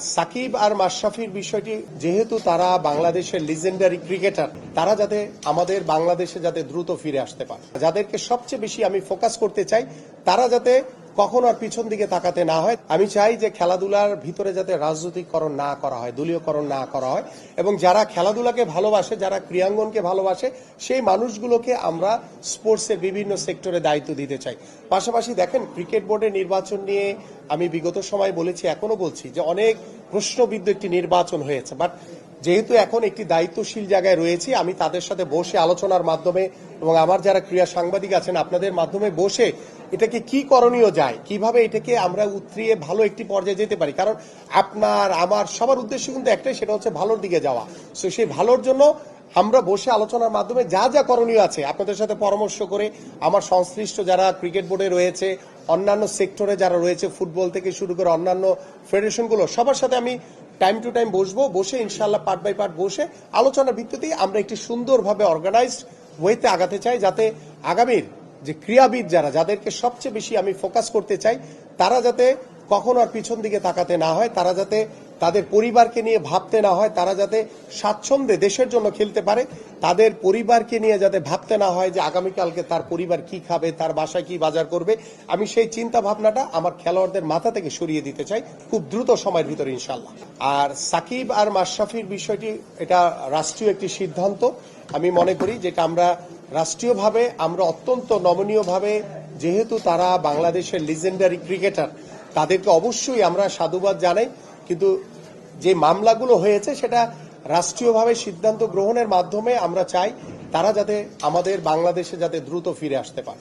সাকিব আর মাশরাফির বিষয়টি যেহেতু তারা বাংলাদেশের লিজেন্ডারি ক্রিকেটার তারা যাতে আমাদের বাংলাদেশে যাতে দ্রুত ফিরে আসতে পারে। যাদেরকে সবচেয়ে বেশি আমি ফোকাস করতে চাই, তারা যাতে কখনো আর পিছন দিকে তাকাতে না হয়। আমি চাই যে খেলাধুলার ভিতরে যাতে রাজনৈতিককরণ না করা হয়, দলীয়করণ না করা হয় এবং যারা খেলাধুলাকে ভালোবাসে, যারা ক্রীড়াঙ্গনকে ভালোবাসে, সেই মানুষগুলোকে আমরা স্পোর্টসের বিভিন্ন সেক্টরে দায়িত্ব দিতে চাই। পাশাপাশি দেখেন, ক্রিকেট বোর্ডের নির্বাচন নিয়ে আমি বিগত সময় বলেছি এখনও বলছি যে অনেক প্রশ্নবিদ্ধ একটি নির্বাচন হয়েছে। বাট যেহেতু এখন একটি দায়িত্বশীল জায়গায় রয়েছি, আমি তাদের সাথে বসে আলোচনার মাধ্যমে এবং আমার যারা ক্রীড়া সাংবাদিক আছেন, আপনাদের মাধ্যমে বসে এটাকে কি করণীয় যায়? কীভাবে এটাকে আমরা উতরিয়ে ভালো একটি পর্যায়ে যেতে পারি? কারণ আপনার, আমার, সবার উদ্দেশ্য কিন্তু একটাই, সেটা হচ্ছে ভালোর দিকে যাওয়া। সো সেই ভালোর জন্য আমরা বসে আলোচনার মাধ্যমে যা যা করণীয় আছে, আপনাদের সাথে পরামর্শ করে আমার সংশ্লিষ্ট যারা ক্রিকেট বোর্ডে রয়েছে, অন্যান্য সেক্টরে যারা রয়েছে, ফুটবল থেকে শুরু করে অন্যান্য ফেডারেশনগুলো, সবার সাথে আমি টাইম টু টাইম বসবো, বসে ইনশাল্লাহ পার্ট বাই পার্ট বসে আলোচনার ভিত্তিতেই আমরা একটি সুন্দরভাবে অর্গানাইজড ওয়েতে আগাতে চাই, যাতে আগামীর যে ক্রীড়াবিদ যারা, যাদেরকে সবচেয়ে বেশি আমি ফোকাস করতে চাই, তারা যাতে কখনো আর পিছন দিকে তাকাতে না হয়, তারা যাতে তাদের পরিবারকে নিয়ে ভাবতে না হয়, তারা যাতে স্বাচ্ছন্দ্যে দেশের জন্য খেলতে পারে, তাদের পরিবারকে নিয়ে যাতে ভাবতে না হয় যে আগামীকালকে তার পরিবার কি খাবে, তার বাসায় কি বাজার করবে। আমি সেই চিন্তা ভাবনাটা আমার খেলোয়াড়দের মাথা থেকে সরিয়ে দিতে চাই খুব দ্রুত সময়ের ভিতরে ইনশাল্লাহ আর সাকিব আর মাশরাফির বিষয়টি, এটা রাষ্ট্রীয় একটি সিদ্ধান্ত। আমি মনে করি যেটা আমরা রাষ্ট্রীয়ভাবে আমরা অত্যন্ত নমনীয়ভাবে, যেহেতু তারা বাংলাদেশের লিজেন্ডারি ক্রিকেটার তাদেরকে অবশ্যই আমরা সাধুবাদ জানাই। কিন্তু যে মামলাগুলো হয়েছে, সেটা রাষ্ট্রীয়ভাবে সিদ্ধান্ত গ্রহণের মাধ্যমে আমরা চাই তারা যাতে আমাদের বাংলাদেশে যাতে দ্রুত ফিরে আসতে পারে।